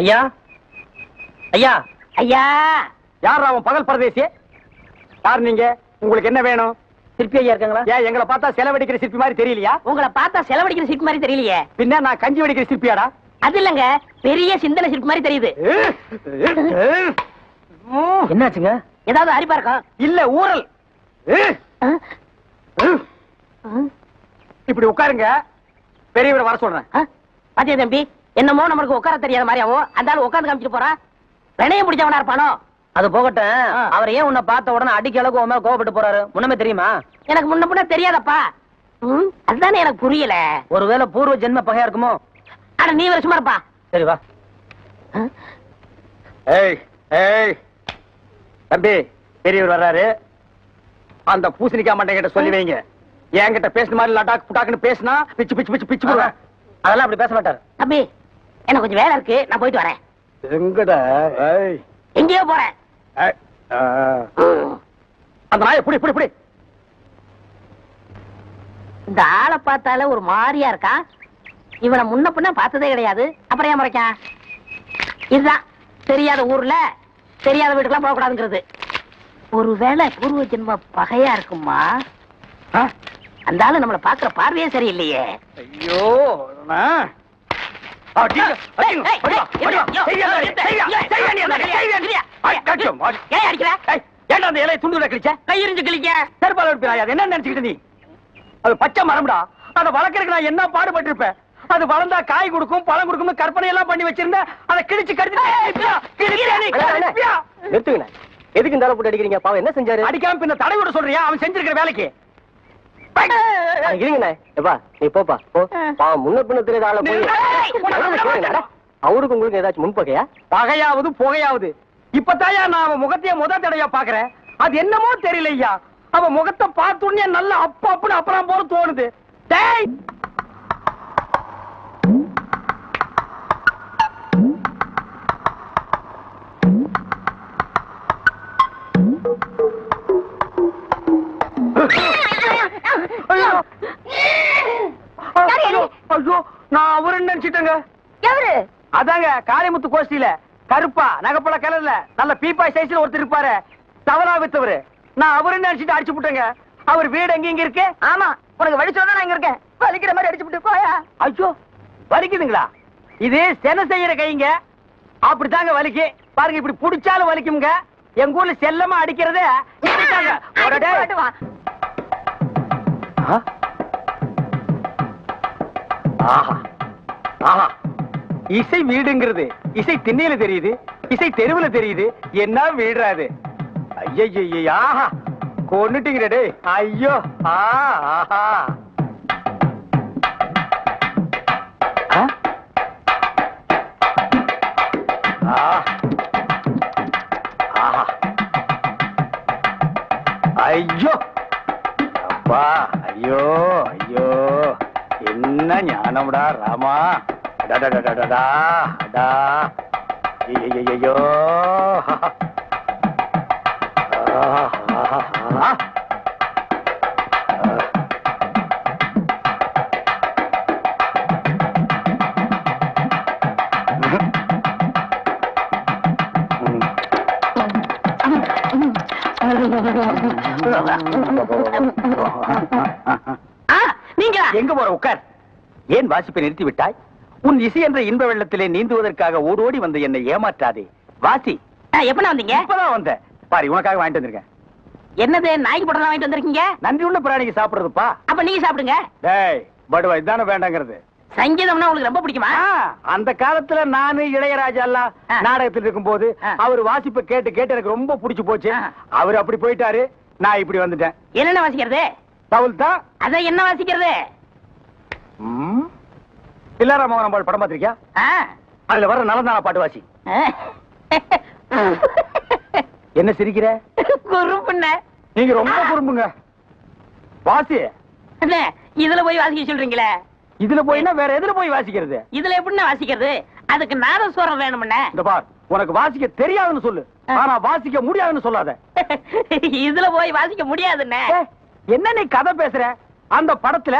ஐயா? ஐயா? ஐயா! யார் அவன் பகல் பரதேசி யார் நீங்க? உங்களுக்கு என்ன வேணும்? சிற்பி ஐயா இருக்காங்களா? ஏன் எங்களை பார்த்தா செலவடிக்கிற சிற்பி மாதிரி தெரியலையா? உங்களை பார்த்தா செலவழிக்கிற சிற்பி மாதிரி தெரியலையே. பின்ன நான் கஞ்சி வடிக்கிற சிற்பியாடா? அது இல்லங்க பெரிய சிந்தனை சிற்பி மாதிரி தெரியுது. என்னாச்சுங்க? ஏதாவது அரிப்பா இருக்கும் இல்ல ஊரல் இப்படி உட்காருங்க. பெரியவரை வர சொல்றேன்? பாத்தியா தம்பி? என்னமோ நமக்கு உட்கார தெரியாத மாதிரியாவும் அந்த ஆளு உட்காந்து காமிச்சிட்டு போறான் வினையம் பிடிச்சவனா இருப்பானோ? அது போகட்டும். அவர் ஏன் உன்னை பார்த்த உடனே அடிக்க அளவுக்கு உன் மேல கோவப்பட்டு போறாரு? முன்னமே தெரியுமா? எனக்கு முன்ன முன்ன தெரியாதப்பா. அதுதானே எனக்கு புரியல. ஒருவேளை பூர்வ ஜென்ம பகையா இருக்குமோ? ஆனா நீ வருஷமா இருப்பா. சரி வா? ஏய் ஏய். தம்பி பெரியவர் வர்றாரு. அந்த பூசணிக்காய் மண்டை கிட்ட சொல்லி வைங்க. என்கிட்ட பேசுன மாதிரி லடாக் புட்டாக்குன்னு பேசினா பிச்சு பிச்சு பிச்சு பிச்சு அதெல்லாம் அப்படி பேச மாட்டாரு. தம்பி எனக்கு கொஞ்சம் வேலை இருக்கு நான் போயிட்டு வரேன். எங்கடா? எங்கேயோ போறேன். அந்த நாயை புடி புடி புடி. இந்த ஆளை பார்த்தாலே ஒரு மாதிரியா இருக்கான் இவனை முன்ன பின்ன பார்த்ததே கிடையாது. அப்புறம் ஏன் முறைக்கான்? இதுதான். தெரியாத ஊர்ல தெரியாத வீட்டுக்கெல்லாம் போகக்கூடாதுங்கிறது. ஒருவேளை பூர்வ ஜென்ம பகையா இருக்குமா? அந்த ஆளு நம்மள பாக்குற பார்வையே சரியில்லையே. ஐயோ ஏன்டா அந்த இலையை கிழிச்ச கையெறிஞ்சு கிளிக்க செருப்பால எடுப்பினாய் அது என்ன நினைச்சுக்கிட்டு நீ அது பச்சை மரம்டா அதை வளர்க்கறதுக்கு நான் என்ன பாடுபட்டு இருப்பேன் அது வளர்ந்தா காய் கொடுக்கும் பழம் கொடுக்கும்னு கற்பனை எல்லாம் பண்ணி வச்சிருந்தேன் அதை கிழிச்சு கடிச்சு நிறுத்துங்க எதுக்கு இந்த போட்டு அடிக்கிறீங்க பாவம் என்ன செஞ்சாரு அடிக்காம பின்ன தடை விட சொல்றியா அவன் செஞ்சிருக்கிற வேலைக்கு இருங்கண்ணே எப்பா நீ போப்பா போ பாவம் முன்ன பின்ன தெரியாத ஆளை போய். அவருக்கு உங்களுக்கு ஏதாச்சும் முன்பகையா? பகையாவது புகையாவது. இப்பதாயா நான் அவன் முகத்தையே முத தடையா பாக்குறேன் அது என்னமோ தெரியலையா? அவன் முகத்தை பார்த்துடனே நல்ல அப்ப அப்படின்னு அப்புறம் போல தோணுது. டேய்! கருப்பா நகப்பழ கலர்ல நல்ல பீப்பாய் சைஸ்ல ஒருத்தர் இருப்பாரு. தவறா வித்தவரு. நான் அவருன்னு நினைச்சிட்டு அடிச்சு விட்டேங்க அவர் வீடு எங்க இங்க இருக்கு? ஆமா உனக்கு வழி சொல்ல நான் இங்க இருக்கேன். வலிக்கிற மாதிரி அடிச்சு விட்டு போயா? ஐயோ வலிக்குதுங்களா? இது சென செய்யற கைங்க. அப்படித்தாங்க வலிக்கு. பாருங்க இப்படி புடிச்சாலும் வலிக்குங்க எங்க ஊர்ல செல்லமா அடிக்கிறதே? ஆஹா. ஆஹா. இசை வீடுங்கிறது. இசை திண்ணையில தெரியுது இசை தெருவுல தெரியுது என்ன வீடுறாது ஐயா ஆஹா ஐயோ ஆ ஆஹா. ஆ? ஆஹா. ஐயோ அப்பா ஐயோ ஐயோ. என்ன ஞானம்டா ராமா. அடடடடடடா, அடா. ஆ, நீங்களா? எங்க போற உட்கார் ஏன் வாசிப்பை நிறுத்தி விட்டாய்? உன் இசை என்ற இன்ப வெள்ளத்திலே நீந்துவதற்காக ஓடோடி வந்து என்னை ஏமாற்றாதே. வாசி. ஆ, எப்பண்ணா வந்தீங்க? இப்பதான் வந்த பாரு உனக்காக வாங்கிட்டு வந்திருக்கேன். என்னது நாய்க்கு படம் வாங்கிட்டு வந்திருக்கீங்க? நன்றி உள்ள பிராணிக்கு சாப்பிடுறதுப்பா. அப்ப நீங்க சாப்பிடுங்க. டேய் படுவா இதானே வேண்டாங்கிறது. சங்கீதம்னா உங்களுக்கு ரொம்ப பிடிக்குமா? அந்த காலத்துல நானு இளையராஜா எல்லாம். நாடகத்தில் இருக்கும்போது ஆ. அவர் வாசிப்பை கேட்டு கேட்டு எனக்கு ரொம்ப பிடிச்சு போச்சு. அவர் அப்படி போயிட்டாரு நான் இப்படி வந்துட்டேன். என்னென்ன வாசிக்கிறது? தவுல் தான். அதான் என்ன வாசிக்கிறது? ம். பிள்ளாரா மோகன் பாடு படம் பார்த்திருக்கியா. அதுல வர நலந்தான பாட்டு வாசி. என்ன சிரிக்கிற? குறும்புண்ண. நீங்க ரொம்ப குறும்புங்க. வாசி. இதுல போய் வாசிக்க சொல்றீங்களே? இதுல போயினா வேற எதுல போய் வாசிக்கிறது? இதுல எப்படிண்ணே வாசிக்கிறது? அதுக்கு நாதஸ்வரம் வேணும்ண்ணே. இந்த பார் உனக்கு வாசிக்க தெரியாதுன்னு சொல்லு. ஆனா வாசிக்க முடியாதுன்னு சொல்லாத. இதுல போய் வாசிக்க முடியாதுண்ணே. என்ன நீ கதை பேசுற? அந்த படத்துல.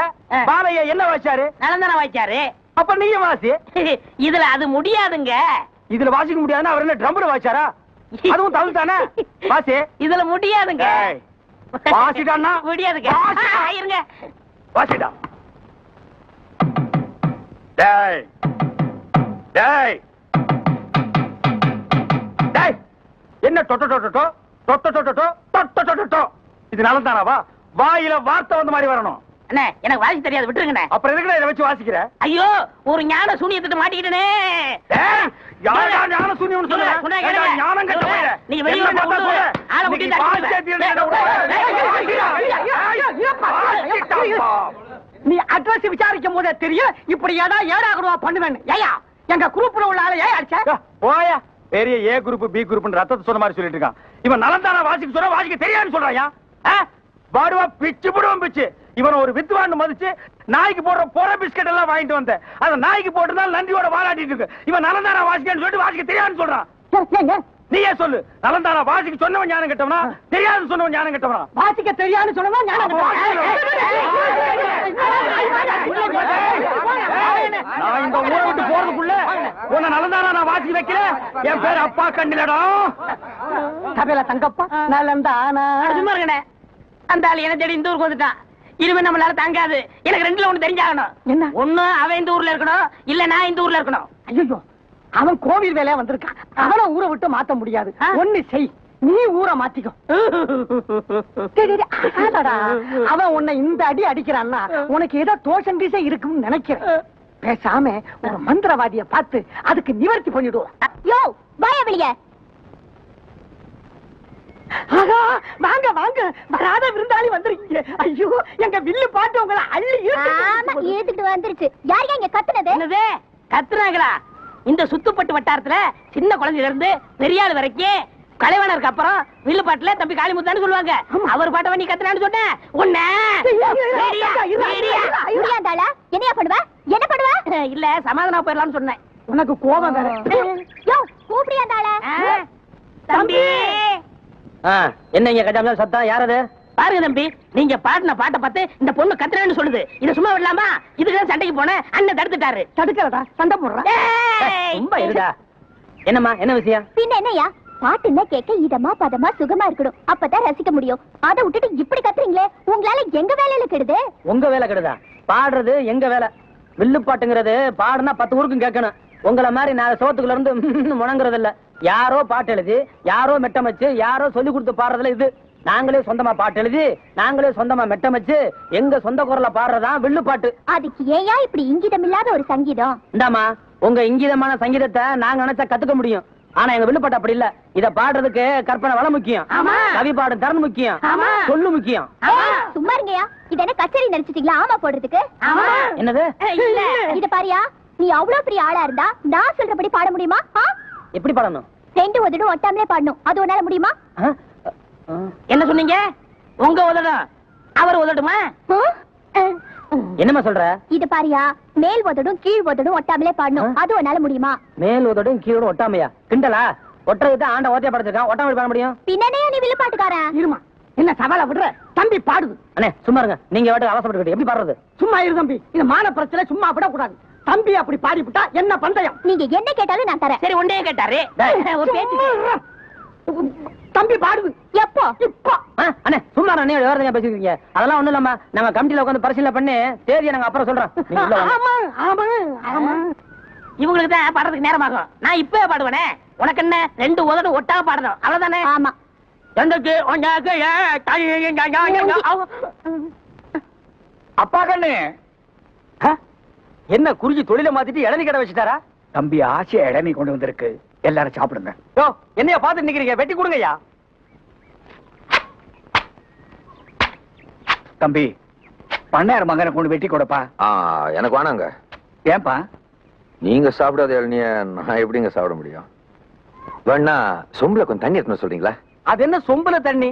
பாலைய என்ன வாச்சாரு நலந்தான வாய்ச்சாரு அப்ப நீயும் வாசி. இதுல அது முடியாதுங்க. இதுல வாசிக்க முடியாதுன்னா அவர் என்ன ட்ரம்ல வாசிச்சாரா? அதுவும் தமிழ் தானே வாசி. இதுல முடியாதுங்க. ஏய், வாசிடான்னா முடியாதுங்க. இருங்க. வாசிடா. டேய். டேய். டேய். என்ன டொட்டோ டொட்டோ டொட்டோ டொட்டோ டொட்டோ டொட்டோ இது நலந்தானாவா வாயில வார்த்தை வந்த மாதிரி வரணும். அண்ணே எனக்கு வாசி தெரியாது விட்டுருங்கண்ணே அப்புறம் எதுக்கு இதை வச்சு வாசிக்கிற ஐயோ ஒரு ஞான சூனியத்திட்டு மாட்டிக்கிட்டனே யார் ஞான சொல்லுங்க? ஞானம் கெட்ட வெளிய. ஆளை. நீ அட்ரஸ் விசாரிக்கும் போதே தெரியும் இப்படி ஏடா ஏடாகணுவா பண்ணுவேன் ஏயா எங்க குரூப்ல உள்ள ஆளு ஏன் அடிச்ச போயா பெரிய ஏ குரூப் பி குரூப் ரத்தத்தை சொன்ன மாதிரி சொல்லிட்டு இருக்கான் இவன் நலந்தானா வாசிக்க சொன்னா வாசிக்க தெரியாதுன்னு சொல்றாயா பாடுவா பிச்சு போடுவான் பிச்சு இவன் ஒரு வித்துவான்னு மதிச்சு நாய்க்கு போடுற போற பிஸ்கட் எல்லாம் வாங்கிட்டு வந்தேன் அந்த நாய்க்கு போட்டுதான் நன்றியோட வாலாட்டிட்டு இருக்கு இவன் நலந்தானா வாசிக்கன்னு சொல்லிட்டு வாசிக்க தெரியாதுன்னு சொல்றான் நீயே சொல்லு நலந்தானா வாசிக்க சொன்னவன் ஞானம் கெட்டவனா தெரியாதுன்னு சொன்னவன் ஞானம் கெட்டவனா வாசிக்க தெரியாதுன்னு சொன்னா ஞானம் நான் இந்த ஊரை விட்டு போறதுக்குள்ள உன்னை நலந்தானா நான் வாசிக்க வைக்கல என் பேர் அப்பா கண்ணிலடா கபில தங்கப்பா நலந்தானா சும்மா இருங்கண்ணே அந்த ஆளு என்ன தேடி இந்த ஊருக்கு வந்துட்டான். இனிமே நம்மளால தாங்காது. எனக்கு ரெண்டுல ஒண்ணு தெரிஞ்சாகணும். என்ன? ஒண்ணு அவன் இந்த ஊர்ல இருக்கணும். இல்ல நான் இந்த ஊர்ல இருக்கணும். ஐயோ அவன் கோவில் வேலையா வந்திருக்கான். அவன ஊரை விட்டு மாத்த முடியாது? ஒண்ணு செய். நீ ஊரை மாத்திக்கோ. அவன் உன்னை இந்த அடி அடிக்கிறான்னா உனக்கு ஏதோ தோஷம் கீச இருக்குன்னு நினைக்கிறேன். பேசாம ஒரு மந்திரவாதிய பார்த்து அதுக்கு நிவர்த்தி பண்ணிடுவோம். யோ வாய வெளிய. ஆகா, வாங்க வாங்க. வராத விருந்தாளி வந்திருக்கீங்க. ஐயோ எங்க வில்லு பாட்டு உங்களை அள்ளி ஆமா இழுத்து ஏத்துக்கிட்டு வந்துருச்சு. யார் இங்க கத்துனது? என்னது? கத்துறாங்களா இந்த சுத்துப்பட்டு வட்டாரத்துல சின்ன குழந்தையில இருந்து பெரிய ஆள் வரைக்கும் கலைவாணருக்கு அப்புறம் வில்லு பாட்டுல தம்பி காளிமுத்தான்னு சொல்லுவாங்க. அவர் பாட்டை நீ கத்துனான்னு சொன்ன. உன்ன. என்னையா பண்ணுவ? என்ன பண்ணுவ? இல்ல சமாதானம் போயிடலாம்னு சொன்னேன். உனக்கு கோபம் வேற. யோ கூப்பிடியாதாள ஆ, தம்பி. என்னங்க கஜாம சத்தம்? யாரது? பாருங்க தம்பி நீங்க பாடின பாட்டை பார்த்து இந்த பொண்ணு கத்துறேன்னு சொல்லுது. இத சும்மா விடலாமா? இதுக்கு சண்டைக்கு போன அண்ணன் தடுத்துட்டாரு. தடுக்கிறடா சண்டை போடுறா? ஏய்! ரொம்ப இருடா. என்னம்மா என்ன விஷயம்? பின்ன என்னையா பாட்டுன்னா கேட்க இதமா பதமா சுகமா இருக்கணும். அப்பதான் ரசிக்க முடியும். அதை விட்டுட்டு இப்படி கத்துறீங்களே? உங்களால எங்க வேலையில கெடுது? உங்க வேலை கெடுதா? பாடுறது எங்க வேலை? வில்லு பாட்டுங்கிறது பாடுனா பத்து ஊருக்கும் கேட்கணும். உங்கள மாதிரி நான் சோத்துக்குள்ள இருந்து முணங்குறது இல்ல யாரோ பாட்டு எழுதி யாரோ மெட்டமைச்சு யாரோ சொல்லி கொடுத்து பாடுறதுல இது. நாங்களே சொந்தமா பாட்டு எழுதி நாங்களே சொந்தமா மெட்டமைச்சு எங்க சொந்த குரல்ல பாடுறதா வில்லு பாட்டு. அதுக்கு ஏயா இப்படி இங்கிதம் இல்லாத ஒரு சங்கீதம்? இந்தாமா உங்க இங்கீதமான சங்கீதத்தை நாங்க நினைச்சா கத்துக்க முடியும். ஆனா எங்க வில்லுப்பாட்டு அப்படி இல்ல. இத பாடுறதுக்கு கற்பனை வளம் முக்கியம். கவி பாடும் திறன் முக்கியம். சொல்லு முக்கியம். சும்மா இருங்கயா இது என்ன கச்சேரி நினைச்சிட்டீங்களா? ஆமா போடுறதுக்கு. என்னது? இல்ல. இத பாரியா நீ அவ்வளவு பெரிய ஆளா இருந்தா நான் சொல்றபடி பாட முடியுமா? ஆ? எப்படி பாடணும்? ரெண்டு உதடும் ஒட்டாமலே பாடணும். அது உன்னால முடியுமா. என்ன சொன்னீங்க? உங்க உதடும் அவர் உதடுமா. என்னம்மா சொல்ற? இது பாரியா. மேல் உதடும் கீழ் உதடும் ஒட்டாமலே பாடணும்? அது உன்னால முடியுமா? மேல் உதடும் கீழோடும் ஒட்டாமையா? கிண்டலா? ஒட்டுறது ஆண்ட ஓத்தியா படைச்சிருக்கான். ஒட்டாம பாட முடியும்? பின்னனே நீ வில்லுப்பாட்டுக்காரன் இருமா. என்ன சவால விடுற? தம்பி பாடுது. அண்ணே சும்மா இருங்க. நீங்க வாட்டு அவசரப்பட்டு எப்படி பாடுறது? சும்மா இரு தம்பி. இது மான பிரச்சனை சும்மா விடக்கூடாது. தம்பி அப்படி பாடிவிட்டா என்ன பந்தயம்? நீங்க என்ன கேட்டாலும் நான் தரேன். சரி ஒன்றே கேட்டாரு. தம்பி பாடுது. எப்போ? இப்போ. ஆ, அண்ணே சும்மா அண்ணே விவரத்தையா பேசிக்கிறீங்க அதெல்லாம் ஒண்ணும் இல்லாம நாங்க கமிட்டில உட்காந்து பரிசீலனை பண்ணி தேதியை நாங்க அப்புறம் சொல்றோம். ஆமா ஆமா ஆமா. இவங்களுக்கு தான் பாடுறதுக்கு நேரமாகும். நான் இப்பவே பாடுவேனே. உனக்கு என்ன? ரெண்டு உதடு ஒட்டாக பாடணும். அவ்வளவுதானே? ஆமா. எந்தக்கு உனக்கு அப்பா கண்ணு. ஆ? என்ன குறிஞ்சி தொழில மாத்திட்டு இளநீ கடை வச்சுட்டாரா? தம்பி ஆசையா இளநீ கொண்டு வந்திருக்கு. எல்லாரும் சாப்பிடுங்க. யோ என்னைய பாத்து நிக்கிறீங்க? வெட்டி கொடுங்கய்யா. தம்பி பண்ணையார் மகனை கொண்டு வெட்டி கொடுப்பா. ஆ எனக்கு வேணாங்க. ஏன்பா? நீங்க சாப்பிடாத இளநிய நான் எப்படிங்க சாப்பிட முடியும்? வேணா சொம்புல கொஞ்சம் தண்ணி எடுத்துன்னு சொல்றீங்களா? அது என்ன சொம்புல தண்ணி?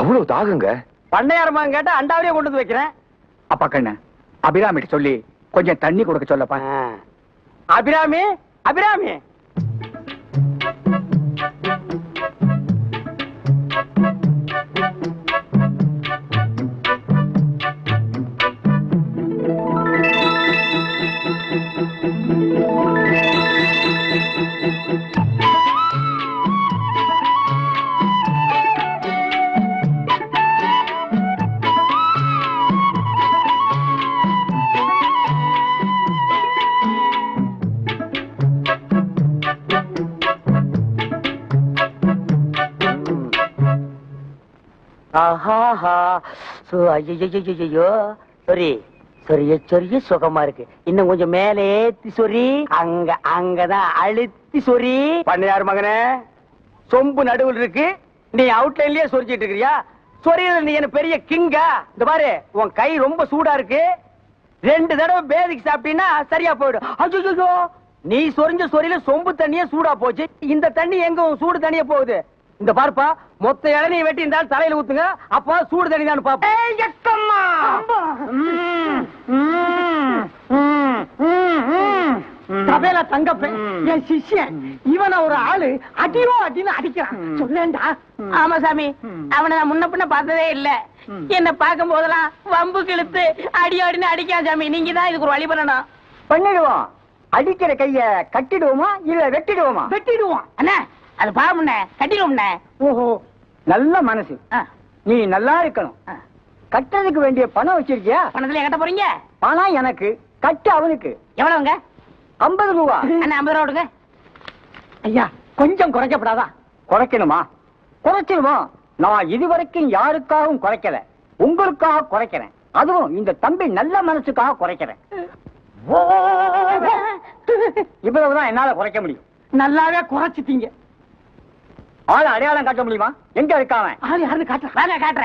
அவ்வளவு தாகுங்க. பண்ணையாரமா கேட்டா அண்டாவிலே கொண்டு வந்து வைக்கிறேன். அப்பா கண்ணு அபிராமிட்டு சொல்லி கொஞ்சம் தண்ணி கொடுக்க சொல்லப்பா. அபிராமி அபிராமி. ஆஹாஹா சோ ஐயோ சொரி சொரிய சொரிய சுகமா இருக்கு. இன்னும் கொஞ்சம் மேலே ஏத்தி சொரி. அங்க அங்கதான் அழுத்தி சொரி. பண்ணையார் மகனே சொம்பு நடுவில் இருக்கு. நீ அவுட்லைன்லயே சொரிச்சிட்டு இருக்கிறியா? சொரியல நீ என்ன பெரிய கிங்கா? இந்த பாரு உன் கை ரொம்ப சூடா இருக்கு. ரெண்டு தடவை பேதிக்கு சாப்பிட்டீங்கன்னா சரியா போயிடும். அச்சோ நீ சொரிஞ்ச சொரியில சொம்பு தண்ணியே சூடா போச்சு. இந்த தண்ணி எங்க உன் சூடு தண்ணியே போகுது? இந்த பாருப்பா மொத்த இளநீ வெட்டி இருந்தாலும் தலையில ஊத்துங்க அப்போ சூடு தண்ணி தான் பாப்பா சபையில தங்கப்பேன் என் சிஷ்யன் இவனை ஒரு ஆளு அடியோ அடின்னு அடிக்கிறான். சொல்லேன்டா. ஆமா சாமி. அவனை நான் முன்ன பின்ன பார்த்ததே இல்ல. என்ன பார்க்கும் போதெல்லாம் வம்பு கிழித்து அடி அடின்னு அடிக்கான் சாமி. நீங்க தான் இதுக்கு ஒரு வழி பண்ணணும். பண்ணிடுவோம். அடிக்கிற கைய கட்டிடுவோமா இல்ல வெட்டிடுவோமா? வெட்டிடுவான் அண்ணா அது பாவம்ண்ணே கட்டிடுவோம்ண்ணே ஓஹோ நல்ல மனசு. நீ நல்லா இருக்கணும். கட்டுறதுக்கு வேண்டிய பணம் வச்சிருக்கியா? பணத்துல கட்ட போறீங்க? பணம் எனக்கு கட்டு அவனுக்கு. எவ்வளவுங்க? ஐம்பது ரூபா. அண்ணா ஐம்பது ரூபா விடுங்க ஐயா கொஞ்சம் குறைக்கப்படாதா? குறைக்கணுமா? குறைச்சிருமா நான் இதுவரைக்கும் யாருக்காகவும் குறைக்கல. உங்களுக்காக குறைக்கிறேன். அதுவும் இந்த தம்பி நல்ல மனசுக்காக குறைக்கிறேன். இவ்வளவுதான் என்னால குறைக்க முடியும். நல்லாவே குறைச்சிட்டீங்க. ஆள அடையாளம் காட்ட முடியுமா? எங்க இருக்காவன் ஆளு யாருன்னு காட்டுறா. வாங்க காட்டுறேன்.